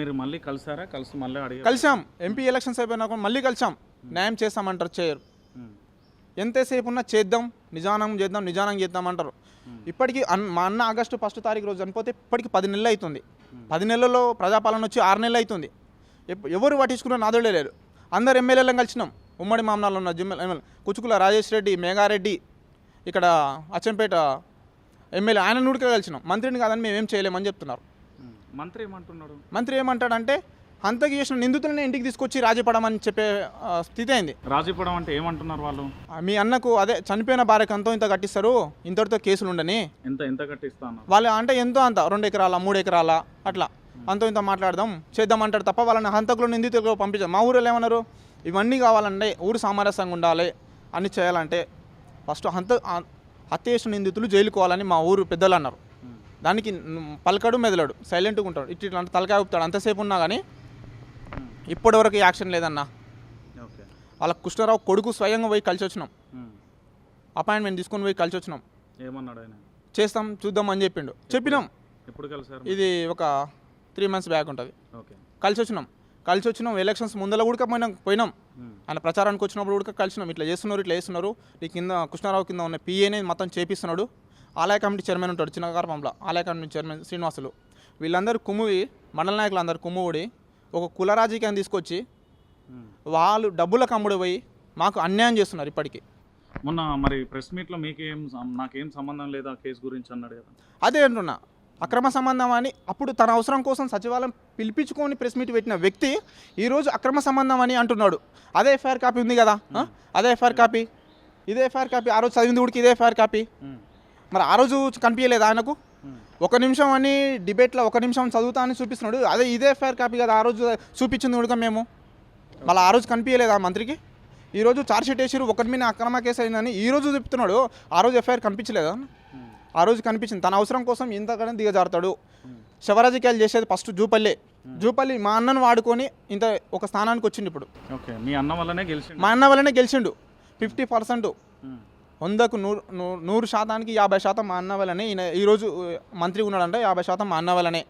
మీరు మళ్ళీ కలిసారా? కలిసి మళ్ళీ అడిగి కలిసాం. ఎంపీ ఎలక్షన్స్ అయిపోయినాక మళ్ళీ కలిసాం. న్యాయం చేస్తామంటారు చేయరు. ఎంతసేపు ఉన్నా చేద్దాం నిజానం చేద్దాం నిజానం చేద్దాం అంటారు ఇప్పటికీ మా అన్న ఆగస్టు ఫస్ట్ తారీఖు రోజు చనిపోతే ఇప్పటికి పది నెలలు అవుతుంది పది నెలల్లో ప్రజాపాలన వచ్చి ఆరు నెలలు అవుతుంది ఎవరు పట్టించుకున్న నాదుడే లేరు. అందరు ఎమ్మెల్యేలను కలిసినాం. ఉమ్మడి మామనాలు ఉన్న జిమ్మెల్ ఎమ్మెల్యే కుచుకుల రాజేష్ రెడ్డి మేఘారెడ్డి ఇక్కడ అచ్చంపేట ఎమ్మెల్యే ఆయన నూడికే కలిసినాం. మంత్రిని కాదని మేము ఏం చేయలేమని చెప్తున్నారు. మంత్రి ఏమంటున్నాడు? మంత్రి ఏమంటాడంటే హంతకి చేసిన నిందితులని ఇంటికి తీసుకొచ్చి రాజీపడమని చెప్పే స్థితి అయింది. రాజీపడం అంటే ఏమంటున్నారు వాళ్ళు? మీ అన్నకు అదే చనిపోయిన భార్యకు అంతో ఇంత కట్టిస్తారు ఇంతటితో కేసులు ఉండని. ఎంత ఎంత కట్టిస్తా అన్నారు వాళ్ళు అంటే ఎంతో అంత రెండు ఎకరాల మూడు ఎకరాల అట్లా. అంతో ఇంత మాట్లాడదాం చేద్దాం అంటాడు తప్ప వాళ్ళని హంతకులు నిందితులు పంపించారు మా ఊరిలో ఏమన్నారు? ఇవన్నీ కావాలంటే ఊరు సామరస్యంగా ఉండాలి అన్ని చేయాలంటే ఫస్ట్ హంత హత్య చేసిన నిందితులు జైలుకోవాలని మా ఊరు పెద్దలు అన్నారు. దానికి న్- పలకడు మెదలడు సైలెంట్గా ఉంటాడు. ఇటు ఇట్లా అంటే తలకాయ ఊపుతాడు. అంతసేపు ఉన్నా కానీ ఇప్పటివరకు యాక్షన్ లేదన్నా. ఓకే. వాళ్ళ కృష్ణారావు కొడుకు స్వయంగా పోయి కలిసి వచ్చినాం అపాయింట్మెంట్ తీసుకొని పోయి కలిసి వచ్చినాం ఏమన్నాడు ఆయన? చేస్తాం చూద్దాం అని చెప్పిండు. చెప్పినాం. ఎప్పుడు కలిసారు ఇది ఒక త్రీ మంత్స్ బ్యాక్ ఉంటుంది. ఓకే. కలిసి వచ్చినాం కలిసి వచ్చినాం ఎలక్షన్స్ ముందర కూడా పోయినాం. పోయినాం ఆయన ప్రచారానికి వచ్చినప్పుడు కూడా కలిసినాం. ఇట్లా చేస్తున్నారు ఇట్లా చేస్తున్నారు. ఈ కింద కృష్ణారావు కింద ఉన్న పిఏనే మొత్తం చేపిస్తున్నాడు. ఆలయ కమిటీ చైర్మన్ ఉంటాడు చిన్నగారపంలో ఆలయ కమిటీ చైర్మన్ శ్రీనివాసులు. వీళ్ళందరూ కుమ్మువి మండల నాయకులు అందరు కుమ్ముడి ఒక కుల రాజకీయాన్ని తీసుకొచ్చి వాళ్ళు డబ్బులకు అమ్ముడు పోయి మాకు అన్యాయం చేస్తున్నారు ఇప్పటికీ. మొన్న మరి ప్రెస్ మీట్లో మీకేం నాకేం సంబంధం లేదా కేసు గురించి అన్నాడు కదా. అదే అంటున్నా. అక్రమ సంబంధం అని అప్పుడు తన అవసరం కోసం సచివాలయం పిలిపించుకొని ప్రెస్ మీట్ పెట్టిన వ్యక్తి ఈరోజు అక్రమ సంబంధం అని అంటున్నాడు. అదే ఎఫ్ఐఆర్ కాపీ ఉంది కదా ఆ? అదే ఎఫ్ఐఆర్ కాపీ. ఇదే ఎఫ్ఐఆర్ కాపీ. ఆ రోజు చదివింది ఉడికి ఇదే ఎఫ్ఐఆర్ కాపీ. మరి ఆ రోజు కనిపించలేదు ఆయనకు? ఒక నిమిషం అని డిబేట్లో ఒక నిమిషం చదువుతా అని చూపిస్తున్నాడు. అదే ఇదే ఎఫ్ఐఆర్ కాపీ కదా ఆ రోజు చూపించింది ఉడక మేము. మళ్ళీ ఆ రోజు కనిపించలేదు ఆ మంత్రికి? ఈ రోజు చార్జ్షీట్ వేసిరు ఒకరి మీద అక్రమ కేసు అయిందని ఈ రోజు చెప్తున్నాడు. ఆ రోజు ఎఫ్ఐఆర్ కనిపించలేదా? ఆ రోజు కనిపించింది. తన అవసరం కోసం ఇంతకనే దిగజారుతాడు. శవరాజకీయాలు చేసేది ఫస్ట్ జూపల్లి. జూపల్లి మా అన్నను వాడుకొని ఇంత ఒక స్థానానికి వచ్చిండు ఇప్పుడు. ఓకే మీ అన్న వల్లనే గెలిచిండు. మా అన్న వల్లనే గెలిచిండు. ఫిఫ్టీ పర్సెంట్ వందకు నూరు నూ- నూరు శాతానికి యాభై శాతం మా అన్న వల్లనే ఈయన ఈరోజు మంత్రి ఉన్నాడంటే యాభై శాతం మా అన్న వల్లనే.